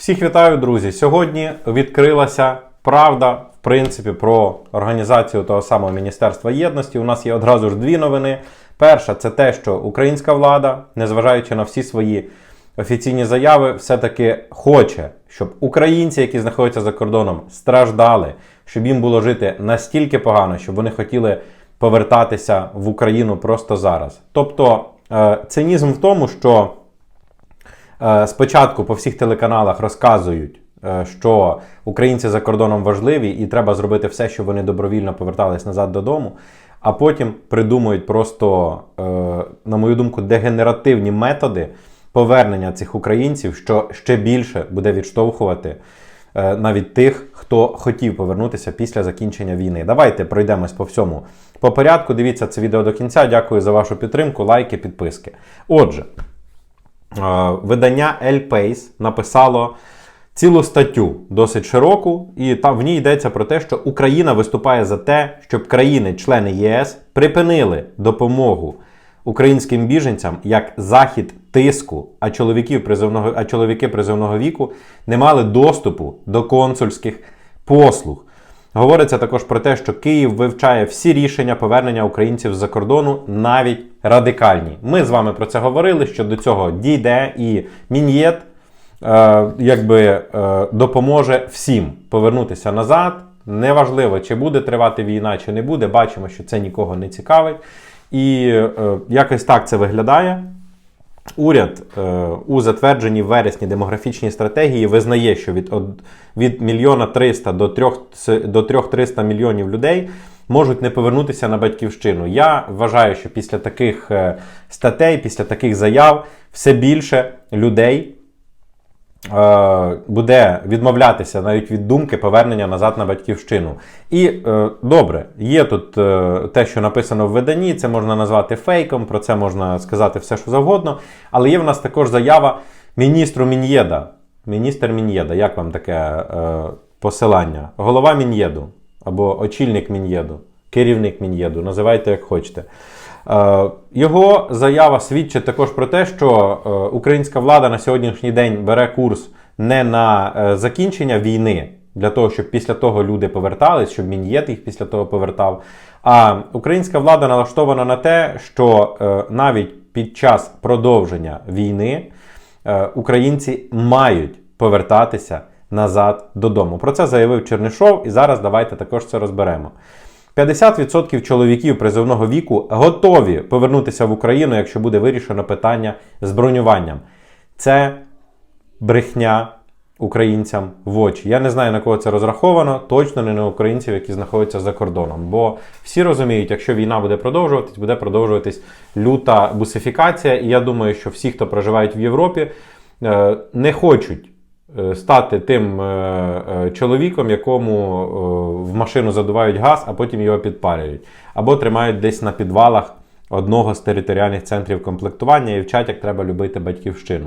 Всіх вітаю, друзі! Сьогодні відкрилася правда, в принципі, про організацію того самого Міністерства єдності. У нас є одразу ж дві новини. Перша це те, що українська влада, незважаючи на всі свої офіційні заяви, все-таки хоче, щоб українці, які знаходяться за кордоном, страждали, щоб їм було жити настільки погано, щоб вони хотіли повертатися в Україну просто зараз. Тобто е, цинізм в тому, що Спочатку по всіх телеканалах розказують, е, що українці за кордоном важливі і треба зробити все, щоб вони добровільно повертались назад додому. А потім придумують просто, е, на мою думку, дегенеративні методи повернення цих українців, що ще більше буде відштовхувати е, навіть тих, хто хотів повернутися після закінчення війни. Давайте пройдемось по всьому по порядку. Дивіться це відео до кінця. Дякую за вашу підтримку, лайки, підписки. Отже. Видання El Pace написало цілу статтю досить широку, і там в ній йдеться про те, що Україна виступає за те, щоб країни-члени ЄС припинили допомогу українським біженцям як захід тиску, а чоловіків призовного, а чоловіки призовного віку не мали доступу до консульських послуг. Говориться також про те, що Київ вивчає всі рішення повернення українців з-за кордону, навіть радикальні. Ми з вами про це говорили, що до цього дійде і Мін'єт е, якби е, допоможе всім повернутися назад. Неважливо, чи буде тривати війна, чи не буде. Бачимо, що це нікого не цікавить. І е, якось так це виглядає. Уряд е, у затвердженій в вересні демографічній стратегії визнає, що від, від мільйона 300 до 3, до 300 мільйонів людей можуть не повернутися на батьківщину. Я вважаю, що після таких е, статей, після таких заяв, все більше людей буде відмовлятися навіть від думки повернення назад на батьківщину. І е, добре, є тут е, те, що написано в виданні, це можна назвати фейком, про це можна сказати все, що завгодно. Але є в нас також заява міністру Мін'єда. Міністр Мін'єда, як вам таке е, посилання? Голова Мін'єду або очільник Мін'єду, керівник Мін'єду, називайте як хочете. Е, Його заява свідчить також про те, що е, українська влада на сьогоднішній день бере курс не на е, закінчення війни, для того, щоб після того люди повертались, щоб Мін'єт їх після того повертав. А українська влада налаштована на те, що навіть під час продовження війни українці мають повертатися назад додому. Про це заявив Чернишов, і зараз давайте також це розберемо. 50% чоловіків призовного віку готові повернутися в Україну, якщо буде вирішено питання з бронюванням. Це брехня українцям в очі. Я не знаю, на кого це розраховано, точно не на українців, які знаходяться за кордоном. Бо всі розуміють, якщо війна буде продовжуватись, буде продовжуватись люта бусифікація. І я думаю, що всі, хто проживають в Європі, е, не хочуть стати тим е, е, чоловіком, якому е, в машину задувають газ, а потім його підпалюють. Або тримають десь на підвалах одного з територіальних центрів комплектування і вчать, як треба любити батьківщину.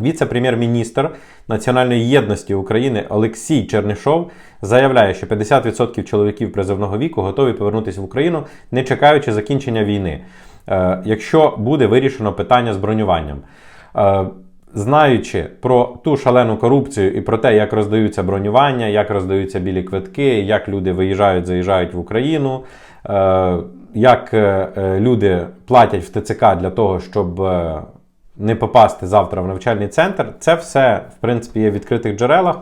Віце-прем'єр-міністр Національної єдності України Олексій Чернишов заявляє, що 50% чоловіків призовного віку готові повернутися в Україну, не чекаючи закінчення війни, е, якщо буде вирішено питання з бронюванням. Знаючи про ту шалену корупцію і про те, як роздаються бронювання, як роздаються білі квитки, як люди виїжджають, заїжджають в Україну, е, як е, е, люди платять в ТЦК для того, щоб не попасти завтра в навчальний центр, це все, в принципі, є в відкритих джерелах.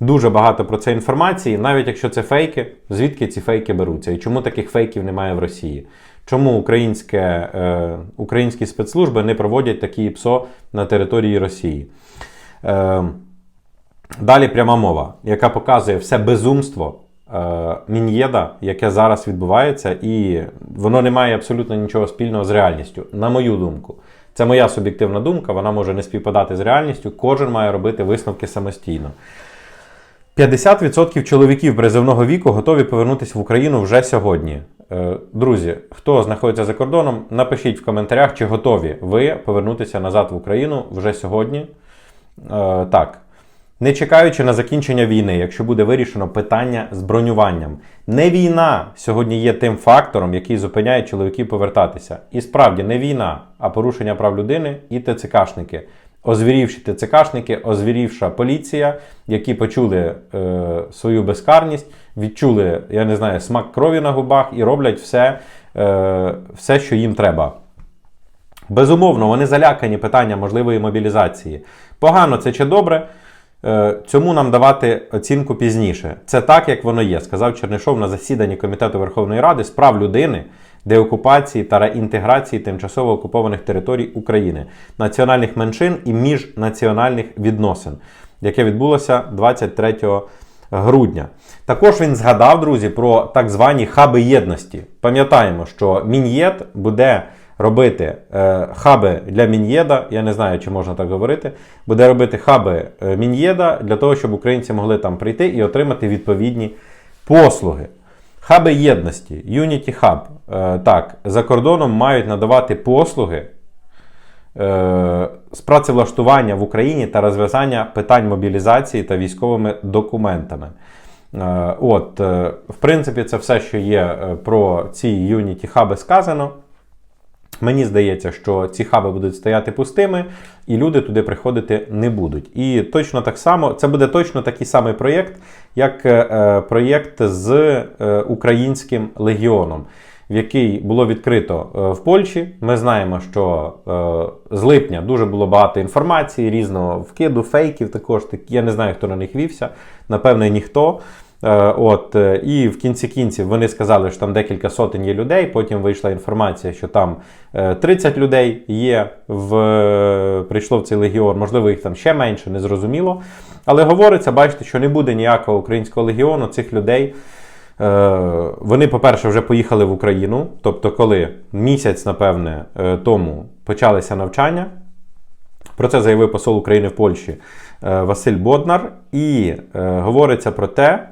Дуже багато про це інформації, навіть якщо це фейки, звідки ці фейки беруться? І чому таких фейків немає в Росії? Чому українське, е, українські спецслужби не проводять такі ПСО на території Росії? Е, далі пряма мова, яка показує все безумство е, Мін'єда, яке зараз відбувається, і воно не має абсолютно нічого спільного з реальністю, на мою думку. Це моя суб'єктивна думка, вона може не співпадати з реальністю. Кожен має робити висновки самостійно. 50% чоловіків призовного віку готові повернутися в Україну вже сьогодні. Е, Друзі, хто знаходиться за кордоном, напишіть в коментарях, чи готові ви повернутися назад в Україну вже сьогодні. Е, Так. Не чекаючи на закінчення війни, якщо буде вирішено питання з бронюванням. Не війна сьогодні є тим фактором, який зупиняє чоловіків повертатися. І справді не війна, а порушення прав людини і ТЦКшники. Озвірівші ТЦКшники, озвірівша поліція, які почули е, свою безкарність, відчули, я не знаю, смак крові на губах і роблять все, е, все що їм треба. Безумовно, вони залякані питанням можливої мобілізації. Погано це чи добре? Е, Цьому нам давати оцінку пізніше. Це так, як воно є, сказав Чернишов на засіданні Комітету Верховної Ради з прав людини, деокупації та реінтеграції тимчасово окупованих територій України, національних меншин і міжнаціональних відносин, яке відбулося 23 грудня. Також він згадав, друзі, про так звані хаби єдності. Пам'ятаємо, що Мін'єд буде робити е, хаби для Мін'єда, я не знаю, чи можна так говорити, буде робити хаби е, Мін'єда для того, щоб українці могли там прийти і отримати відповідні послуги. Хаби єдності, Unity Hub, е, так, за кордоном мають надавати послуги е, з працевлаштування в Україні та розв'язання питань мобілізації та військовими документами. Е, От, е, в принципі, це все, що є е, про ці Unity хаби сказано. Мені здається, що ці хаби будуть стояти пустими, і люди туди приходити не будуть. І точно так само, це буде точно такий самий проєкт, як е, е, проєкт з е, українським легіоном, в який було відкрито е, в Польщі. Ми знаємо, що е, з липня дуже було багато інформації, різного вкиду, фейків. Також так, я не знаю, хто на них вівся. Напевне, ніхто. Е, От, е, і в кінці кінців вони сказали, що там декілька сотень є людей. Потім вийшла інформація, що там е, 30 людей є в е, прийшло в цей легіон. Можливо, їх там ще менше, незрозуміло. Але говориться, бачите, що не буде ніякого українського легіону цих людей. Е, Вони, по-перше, вже поїхали в Україну. Тобто, коли місяць, напевне, е, тому почалися навчання. Про це заявив посол України в Польщі е, Василь Боднар. І е, говориться про те,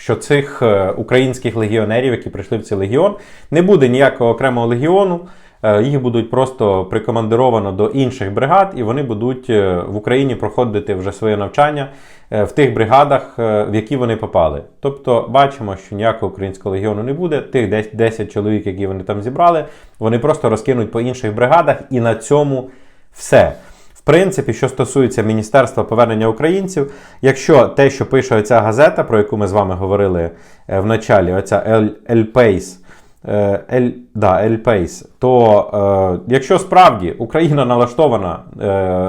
що цих е, українських легіонерів, які прийшли в цей легіон, не буде ніякого окремого легіону. Е, Їх будуть просто прикомандировано до інших бригад, і вони будуть е, в Україні проходити вже своє навчання в тих бригадах, в які вони попали. Тобто бачимо, що ніякого українського легіону не буде. Тих десь 10 чоловік, які вони там зібрали, вони просто розкинуть по інших бригадах, і на цьому все. В принципі, що стосується Міністерства повернення українців, якщо те, що пише оця газета, про яку ми з вами говорили е, в началі, оця País, е, да, El то е, якщо справді Україна налаштована е,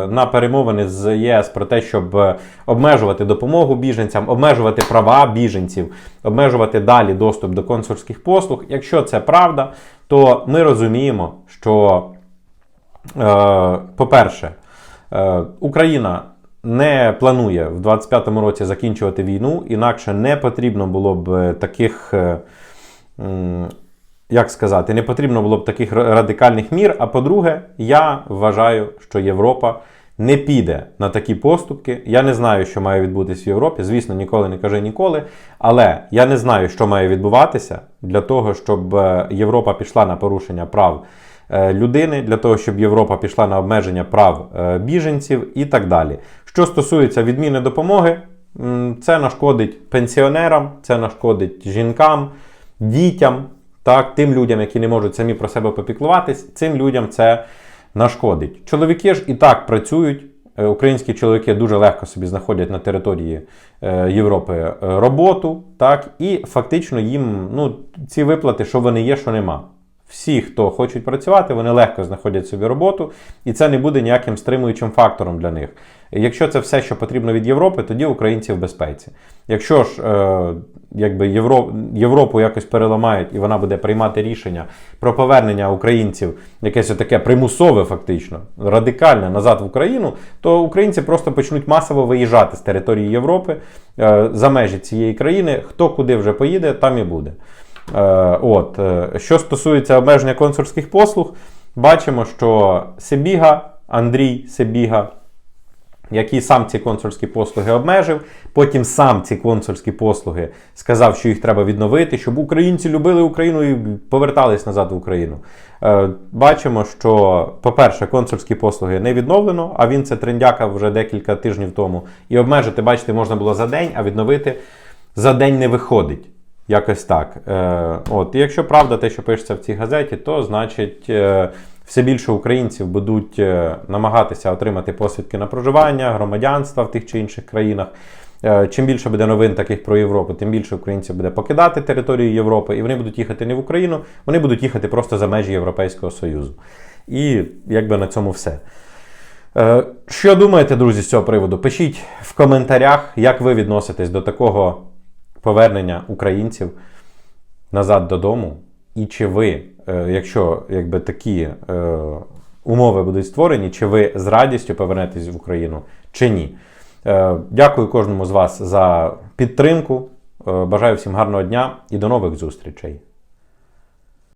на перемовини з ЄС про те, щоб обмежувати допомогу біженцям, обмежувати права біженців, обмежувати далі доступ до консульських послуг, якщо це правда, то ми розуміємо, що, е, по-перше, Україна не планує в 25-му році закінчувати війну, інакше не потрібно було б е, таких, е, як сказати, не потрібно було б таких радикальних мір. А по-друге, я вважаю, що Європа не піде на такі поступки. Я не знаю, що має відбутися в Європі. Звісно, ніколи не кажи ніколи. Але я не знаю, що має відбуватися для того, щоб е, Європа пішла на порушення прав е, людини, для того, щоб Європа пішла на обмеження прав е, біженців і так далі. Що стосується відміни допомоги, це нашкодить пенсіонерам, це нашкодить жінкам, дітям, так, тим людям, які не можуть самі про себе попіклуватись, цим людям це нашкодить. Чоловіки ж і так працюють. Е, Українські чоловіки дуже легко собі знаходять на території е, Європи е, роботу, так, і фактично їм ну, ці виплати, що вони є, що нема. Всі, хто хочуть працювати, вони легко знаходять собі роботу, і це не буде ніяким стримуючим фактором для них. Якщо це все, що потрібно від Європи, тоді українці в безпеці. Якщо ж е, якби Євро, Європу якось переламають і вона буде приймати рішення про повернення українців, якесь таке примусове, фактично, радикальне назад в Україну, то українці просто почнуть масово виїжджати з території Європи е, за межі цієї країни. Хто куди вже поїде, там і буде. Е, От, е, що стосується обмеження консульських послуг, бачимо, що Себіга, Андрій Себіга, який сам ці консульські послуги обмежив, потім сам ці консульські послуги сказав, що їх треба відновити, щоб українці любили Україну і повертались назад в Україну. Е, Бачимо, що, по-перше, консульські послуги не відновлено, а він це трендякав вже декілька тижнів тому. І обмежити, бачите, можна було за день, а відновити за день не виходить. Якось так. Е, от, і якщо правда те, що пишеться в цій газеті, то значить е, все більше українців будуть е, намагатися отримати посвідки на проживання, громадянства в тих чи інших країнах. Е, Чим більше буде новин таких про Європу, тим більше українців буде покидати територію Європи, і вони будуть їхати не в Україну, вони будуть їхати просто за межі Європейського Союзу. І якби на цьому все. Е, Що думаєте, друзі, з цього приводу? Пишіть в коментарях, як ви відноситесь до такого повернення українців назад додому. І чи ви, е, якщо якби такі е, умови будуть створені, чи ви з радістю повернетесь в Україну, чи ні? Е, Дякую кожному з вас за підтримку. Бажаю всім гарного дня і до нових зустрічей.